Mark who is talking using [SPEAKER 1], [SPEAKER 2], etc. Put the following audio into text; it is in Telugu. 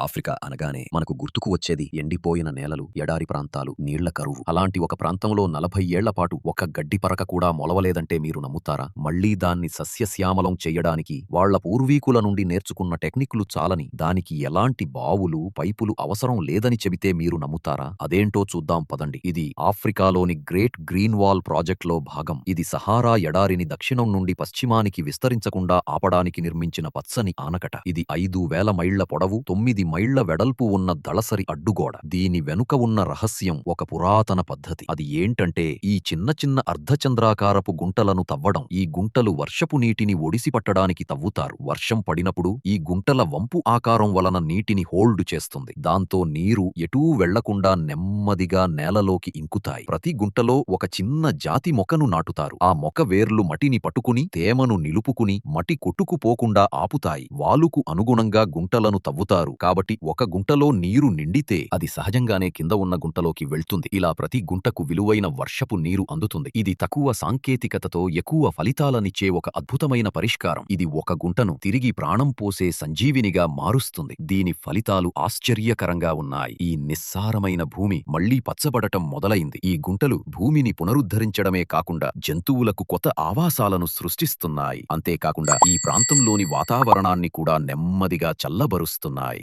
[SPEAKER 1] ఆఫ్రికా అనగానే మనకు గుర్తుకు వచ్చేది ఎండిపోయిన నేలలు ఎడారి ప్రాంతాలు నీళ్ళ కరువు. అలాంటి ఒక ప్రాంతంలో నలభై ఏళ్ళపాటు ఒక గడ్డి పరక కూడా మొలవలేదంటే మీరు నమ్ముతారా? మళ్ళీ దాన్ని సస్యశ్యామలం చేయడానికి వాళ్ళ పూర్వీకుల నుండి నేర్చుకున్న టెక్నిక్లు చాలని. దానికి ఎలాంటి బావులు పైపులు అవసరం లేదని చెబితే మీరు నమ్ముతారా? అదేంటో చూద్దాం పదండి. ఇది ఆఫ్రికాలోని గ్రేట్ గ్రీన్ వాల్ ప్రాజెక్ట్లో భాగం. ఇది సహారా ఎడారిని దక్షిణం నుండి పశ్చిమానికి విస్తరించకుండా ఆపడానికి నిర్మించిన పచ్చని ఆనకట. ఇది ఐదు వేల మైళ్ళ పొడవు తొమ్మిది మైళ్ళ వెడల్పు ఉన్న దళసరి అడ్డుగోడ. దీని వెనుక ఉన్న రహస్యం ఒక పురాతన పద్ధతి. అది ఏంటంటే ఈ చిన్న చిన్న అర్ధచంద్రాకారపు గుంటలను తవ్వడం. ఈ గుంటలు వర్షపు నీటిని ఒడిసి పట్టడానికి తవ్వుతారు. వర్షం పడినప్పుడు ఈ గుంటల వంపు ఆకారం వలన నీటిని హోల్డ్ చేస్తుంది. దాంతో నీరు ఎటూ వెళ్ళకుండా నెమ్మదిగా నేలలోకి ఇంకుతాయి. ప్రతి గుంటలో ఒక చిన్న జాతి మొక్కను నాటుతారు. ఆ మొక్క వేర్లు మటిని పట్టుకుని తేమను నిలుపుకుని మటి కొట్టుకుపోకుండా ఆపుతాయి. వాలుకు అనుగుణంగా గుంటలను తవ్వుతారు. కాబట్టి కాబట్టి ఒక గుంటలో నీరు నిండితే అది సహజంగానే కింద ఉన్న గుంటలోకి వెళ్తుంది. ఇలా ప్రతి గుంటకు విలువైన వర్షపు నీరు అందుతుంది. ఇది తక్కువ సాంకేతికతతో ఎక్కువ ఫలితాలనిచ్చే ఒక అద్భుతమైన పరిష్కారం. ఇది ఒక గుంటను తిరిగి ప్రాణం పోసే సంజీవినిగా మారుస్తుంది. దీని ఫలితాలు ఆశ్చర్యకరంగా ఉన్నాయి. ఈ నిస్సారమైన భూమి మళ్ళీ పచ్చబడటం మొదలైంది. ఈ గుంటలు భూమిని పునరుద్ధరించడమే కాకుండా జంతువులకు కొత్త ఆవాసాలను సృష్టిస్తున్నాయి. అంతేకాకుండా ఈ ప్రాంతంలోని వాతావరణాన్ని కూడా నెమ్మదిగా చల్లబరుస్తున్నాయి.